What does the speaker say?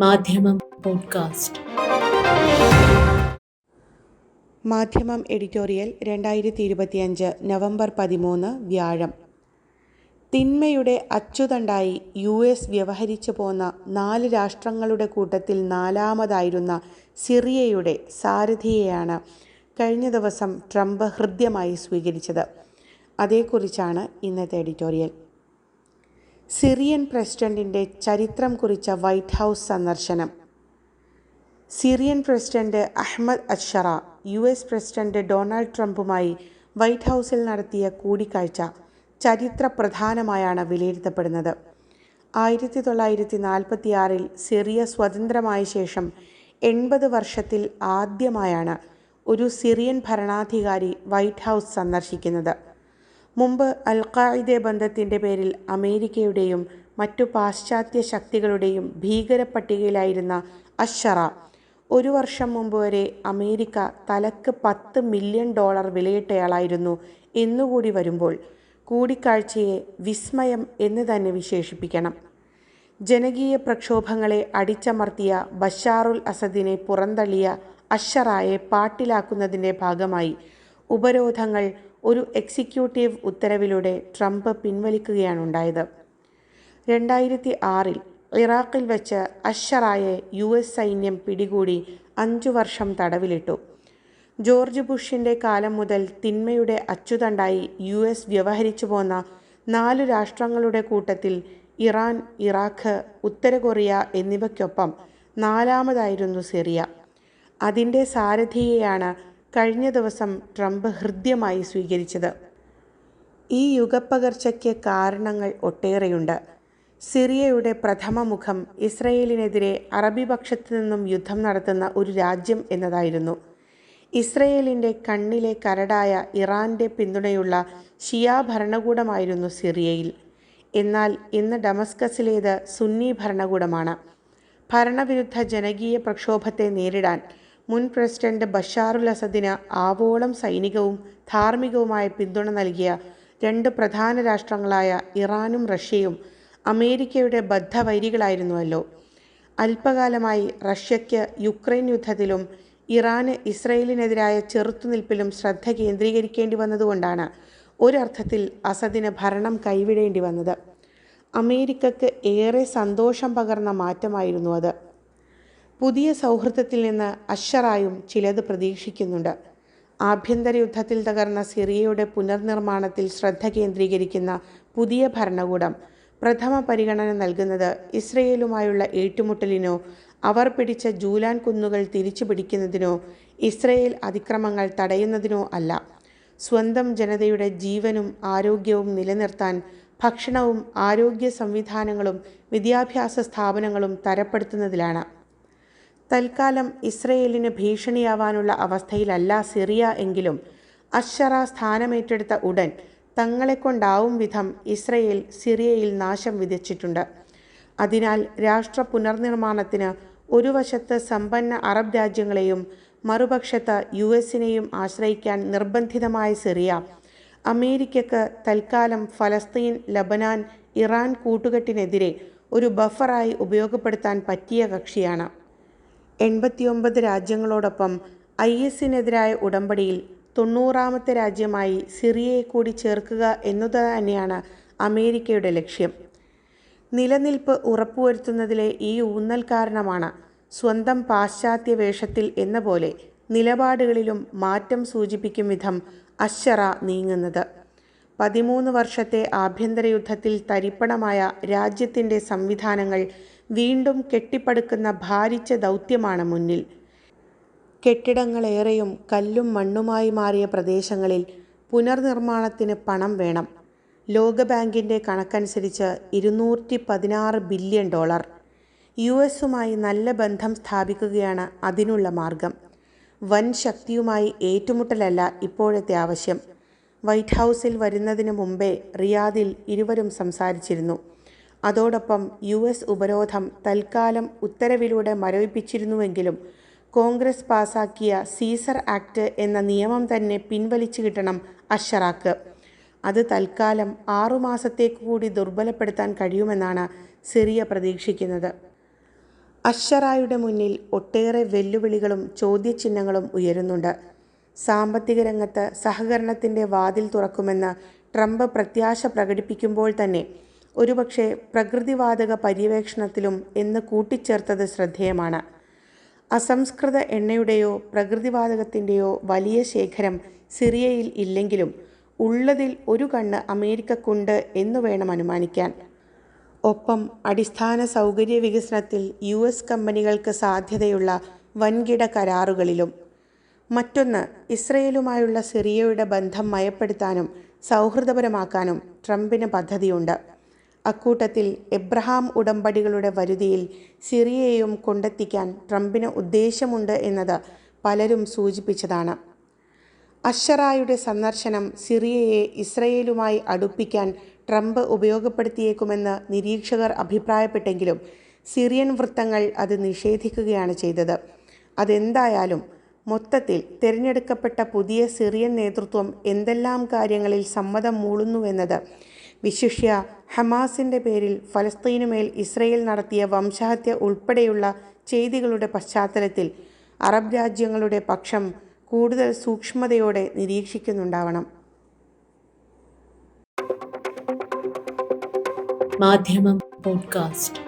മാധ്യമം പോഡ്കാസ്റ്റ്. മാധ്യമം എഡിറ്റോറിയൽ രണ്ടായിരത്തി ഇരുപത്തിയഞ്ച് നവംബർ പതിമൂന്ന് വ്യാഴം. തിന്മയുടെ അച്ചുതണ്ടായി യു എസ് വ്യവഹരിച്ചു പോന്ന നാല് രാഷ്ട്രങ്ങളുടെ കൂട്ടത്തിൽ നാലാമതായിരുന്ന സിറിയയുടെ സാരഥിയെയാണ് കഴിഞ്ഞ ദിവസം ട്രംപ് ഹൃദ്യമായി സ്വീകരിച്ചത്. അതേക്കുറിച്ചാണ് ഇന്നത്തെ എഡിറ്റോറിയൽ. സിറിയൻ പ്രസിഡന്റിന്റെ ചരിത്രം കുറിച്ച വൈറ്റ് ഹൗസ് സന്ദർശനം. Syrian president Ahmed Sharaa U S president Donald ട്രംപുമായി White ഹൗസിൽ നടത്തിയ കൂടിക്കാഴ്ച ചരിത്ര പ്രധാനമായാണ് വിലയിരുത്തപ്പെടുന്നത്. ആയിരത്തി തൊള്ളായിരത്തി നാൽപ്പത്തിയാറിൽ സിറിയ സ്വതന്ത്രമായ ശേഷം എൺപത് വർഷത്തിൽ ആദ്യമായാണ് ഒരു സിറിയൻ ഭരണാധികാരി വൈറ്റ് ഹൗസ് സന്ദർശിക്കുന്നത്. മുമ്പ് അൽ ഖായിദെ ബന്ധത്തിന്റെ പേരിൽ അമേരിക്കയുടെയും മറ്റു പാശ്ചാത്യ ശക്തികളുടെയും ഭീകര പട്ടികയിലായിരുന്ന അഷറ ഒരു വർഷം മുമ്പ് വരെ അമേരിക്ക തലക്ക് പത്ത് മില്യൺ ഡോളർ വിലയിട്ടയാളായിരുന്നു എന്നുകൂടി വരുമ്പോൾ കൂടിക്കാഴ്ചയെ വിസ്മയം എന്ന് തന്നെ വിശേഷിപ്പിക്കണം. ജനകീയ പ്രക്ഷോഭങ്ങളെ അടിച്ചമർത്തിയ ബഷാറുൽ അസദിനെ പുറന്തള്ളിയ അഷറായെ പാട്ടിലാക്കുന്നതിന്റെ ഭാഗമായി ഉപരോധങ്ങൾ ഒരു എക്സിക്യൂട്ടീവ് ഉത്തരവിലൂടെ ട്രംപ് പിൻവലിക്കുകയാണുണ്ടായത്. രണ്ടായിരത്തി ആറിൽ ഇറാഖിൽ വെച്ച് അഷറായെ യു എസ് സൈന്യം പിടികൂടി അഞ്ചു വർഷം തടവിലിട്ടു. ജോർജ് ബുഷിന്റെ കാലം മുതൽ തിന്മയുടെ അച്ചുതണ്ടായി യു എസ് വ്യവഹരിച്ചു പോന്ന നാലു രാഷ്ട്രങ്ങളുടെ കൂട്ടത്തിൽ ഇറാൻ ഇറാഖ് ഉത്തര കൊറിയ എന്നിവയ്ക്കൊപ്പം നാലാമതായിരുന്നു സിറിയ. അതിന്റെ സാരഥിയെയാണ് കഴിഞ്ഞ ദിവസം ട്രംപ് ഹൃദ്യമായി സ്വീകരിച്ചത്. ഈ യുഗപ്പകർച്ചയ്ക്ക് കാരണങ്ങൾ ഒട്ടേറെയുണ്ട്. സിറിയയുടെ പ്രഥമ മുഖം ഇസ്രയേലിനെതിരെ അറബി പക്ഷത്തു നിന്നും യുദ്ധം നടത്തുന്ന ഒരു രാജ്യം എന്നതായിരുന്നു. ഇസ്രയേലിന്റെ കണ്ണിലെ കരടായ ഇറാന്റെ പിന്തുണയുള്ള ഷിയാ ഭരണകൂടമായിരുന്നു സിറിയയിൽ. എന്നാൽ ഇന്ന് ഡമസ്കസിലേത് സുന്നി ഭരണകൂടമാണ്. ഭരണവിരുദ്ധ ജനകീയ പ്രക്ഷോഭത്തെ നേരിടാൻ മുൻ പ്രസിഡന്റ് ബഷാറുൽ അസദിന് ആവോളം സൈനികവും ധാർമ്മികവുമായ പിന്തുണ നൽകിയ രണ്ട് പ്രധാന രാഷ്ട്രങ്ങളായ ഇറാനും റഷ്യയും അമേരിക്കയുടെ ബദ്ധവൈരികളായിരുന്നുവല്ലോ. അല്പകാലമായി റഷ്യയ്ക്ക് യുക്രൈൻ യുദ്ധത്തിലും ഇറാന് ഇസ്രയേലിനെതിരായ ചെറുത്തുനിൽപ്പിലും ശ്രദ്ധ കേന്ദ്രീകരിക്കേണ്ടി വന്നതുകൊണ്ടാണ് ഒരർത്ഥത്തിൽ അസദിന് ഭരണം കൈവിടേണ്ടി വന്നത്. അമേരിക്കക്ക് ഏറെ സന്തോഷം പകർന്ന മാറ്റമായിരുന്നു അത്. പുതിയ സൗഹൃദത്തിൽ നിന്ന് അഷറായും ചിലത് പ്രതീക്ഷിക്കുന്നുണ്ട്. ആഭ്യന്തര യുദ്ധത്തിൽ തകർന്ന സിറിയയുടെ പുനർനിർമ്മാണത്തിൽ ശ്രദ്ധ കേന്ദ്രീകരിക്കുന്ന പുതിയ ഭരണകൂടം പ്രഥമ പരിഗണന നൽകുന്നത് ഇസ്രയേലുമായുള്ള ഏറ്റുമുട്ടലിനോ അവർ പിടിച്ച ജൂലാൻ കുന്നുകൾ തിരിച്ചു പിടിക്കുന്നതിനോ ഇസ്രയേൽ അതിക്രമങ്ങൾ തടയുന്നതിനോ അല്ല. സ്വന്തം ജനതയുടെ ജീവനും ആരോഗ്യവും നിലനിർത്താൻ ഭക്ഷണവും ആരോഗ്യ സംവിധാനങ്ങളും വിദ്യാഭ്യാസ സ്ഥാപനങ്ങളും തരപ്പെടുത്തുന്നതിലാണ്. തൽക്കാലം ഇസ്രയേലിന് ഭീഷണിയാവാനുള്ള അവസ്ഥയിലല്ല സിറിയ എങ്കിലും അശ്ശറ സ്ഥാനമേറ്റെടുത്ത ഉടൻ തങ്ങളെക്കൊണ്ടാവും വിധം ഇസ്രയേൽ സിറിയയിൽ നാശം വിതച്ചിട്ടുണ്ട്. അതിനാൽ രാഷ്ട്ര പുനർനിർമ്മാണത്തിന് ഒരു വശത്ത് സമ്പന്ന അറബ് രാജ്യങ്ങളെയും മറുപക്ഷത്ത് യു എസിനെയും ആശ്രയിക്കാൻ നിർബന്ധിതമായ സിറിയ അമേരിക്കക്ക് തൽക്കാലം ഫലസ്തീൻ ലബനാൻ ഇറാൻ കൂട്ടുകെട്ടിനെതിരെ ഒരു ബഫറായി ഉപയോഗപ്പെടുത്താൻ പറ്റിയ കക്ഷിയാണ്. എൺപത്തിയൊമ്പത് രാജ്യങ്ങളോടൊപ്പം ഐ എസിനെതിരായ ഉടമ്പടിയിൽ തൊണ്ണൂറാമത്തെ രാജ്യമായി സിറിയയെ കൂടി ചേർക്കുക എന്നത് തന്നെയാണ് അമേരിക്കയുടെ ലക്ഷ്യം. നിലനിൽപ്പ് ഉറപ്പുവരുത്തുന്നതിലെ ഈ ഊന്നൽ കാരണമാണ് സ്വന്തം പാശ്ചാത്യ വേഷത്തിൽ എന്ന പോലെ നിലപാടുകളിലും മാറ്റം സൂചിപ്പിക്കും വിധം അശ്ശറ നീങ്ങുന്നത്. പതിമൂന്ന് വർഷത്തെ ആഭ്യന്തര യുദ്ധത്തിൽ തരിപ്പണമായ രാജ്യത്തിന്റെ സംവിധാനങ്ങൾ വീണ്ടും കെട്ടിപ്പടുക്കുന്ന ഭാരിച്ച ദൗത്യമാണ് മുന്നിൽ. കെട്ടിടങ്ങളേറെയും കല്ലും മണ്ണുമായി മാറിയ പ്രദേശങ്ങളിൽ പുനർനിർമ്മാണത്തിന് പണം വേണം. ലോകബാങ്കിന്റെ കണക്കനുസരിച്ച് ഇരുന്നൂറ്റി പതിനാറ് ബില്യൺ ഡോളർ. യു എസുമായി നല്ല ബന്ധം സ്ഥാപിക്കുകയാണ് അതിനുള്ള മാർഗം. വൻ ശക്തിയുമായി ഏറ്റുമുട്ടലല്ല ഇപ്പോഴത്തെ ആവശ്യം. വൈറ്റ് ഹൗസിൽ വരുന്നതിന് മുമ്പേ റിയാദിൽ ഇരുവരും സംസാരിച്ചിരുന്നു. അതോടൊപ്പം യു എസ് ഉപരോധം തൽക്കാലം ഉത്തരവിലൂടെ മരവിപ്പിച്ചിരുന്നുവെങ്കിലും കോൺഗ്രസ് പാസാക്കിയ സീസർ ആക്ട് എന്ന നിയമം തന്നെ പിൻവലിച്ചു കിട്ടണം അഷറാക്ക്. അത് തൽക്കാലം ആറുമാസത്തേക്ക് കൂടി ദുർബലപ്പെടുത്താൻ കഴിയുമെന്നാണ് സിറിയ പ്രതീക്ഷിക്കുന്നത്. അഷറായുടെ മുന്നിൽ ഒട്ടേറെ വെല്ലുവിളികളും ചോദ്യചിഹ്നങ്ങളും ഉയരുന്നുണ്ട്. സാമ്പത്തിക രംഗത്ത് സഹകരണത്തിന്റെ വാതിൽ തുറക്കുമെന്ന് ട്രംപ് പ്രത്യാശ പ്രകടിപ്പിക്കുമ്പോൾ തന്നെ ഒരുപക്ഷെ പ്രകൃതിവാതക പര്യവേക്ഷണത്തിലും എന്ന് കൂട്ടിച്ചേർത്തത് ശ്രദ്ധേയമാണ്. അസംസ്കൃത എണ്ണയുടെയോ പ്രകൃതിവാതകത്തിന്റെയോ വലിയ ശേഖരം സിറിയയിൽ ഇല്ലെങ്കിലും ഉള്ളതിൽ ഒരു കണ്ണ് അമേരിക്കക്കുണ്ട് എന്നു വേണം അനുമാനിക്കാൻ. ഒപ്പം അടിസ്ഥാന സൗകര്യ വികസനത്തിൽ യു എസ് കമ്പനികൾക്ക് സാധ്യതയുള്ള വൻകിട കരാറുകളിലും മറ്റൊന്ന് ഇസ്രയേലുമായുള്ള സിറിയയുടെ ബന്ധം മയപ്പെടുത്താനും സൗഹൃദപരമാക്കാനും ട്രംപിന് പദ്ധതിയുണ്ട്. അക്കൂട്ടത്തിൽ എബ്രഹാം ഉടമ്പടികളുടെ വരുതിയിൽ സിറിയയെയും കൊണ്ടെത്തിക്കാൻ ട്രംപിന് ഉദ്ദേശമുണ്ട് എന്നത് പലരും സൂചിപ്പിച്ചതാണ്. അഷറായുടെ സന്ദർശനം സിറിയയെ ഇസ്രയേലുമായി അടുപ്പിക്കാൻ ട്രംപ് ഉപയോഗപ്പെടുത്തിയേക്കുമെന്ന് നിരീക്ഷകർ അഭിപ്രായപ്പെട്ടെങ്കിലും സിറിയൻ വൃത്തങ്ങൾ അത് നിഷേധിക്കുകയാണ് ചെയ്തത്. അതെന്തായാലും മൊത്തത്തിൽ തിരഞ്ഞെടുക്കപ്പെട്ട പുതിയ സിറിയൻ നേതൃത്വം എന്തെല്ലാം കാര്യങ്ങളിൽ സമ്മതം മൂളുന്നുവെന്നത് വിശിഷ്യ ഹമാസിന്റെ പേരിൽ ഫലസ്തീനുമേൽ ഇസ്രയേൽ നടത്തിയ വംശഹത്യ ഉൾപ്പെടെയുള്ള ചെയ്തികളുടെ പശ്ചാത്തലത്തിൽ അറബ് രാജ്യങ്ങളുടെ പക്ഷം കൂടുതൽ സൂക്ഷ്മതയോടെ നിരീക്ഷിക്കുന്നുണ്ടാവണം. മാധ്യമം പോഡ്കാസ്റ്റ്.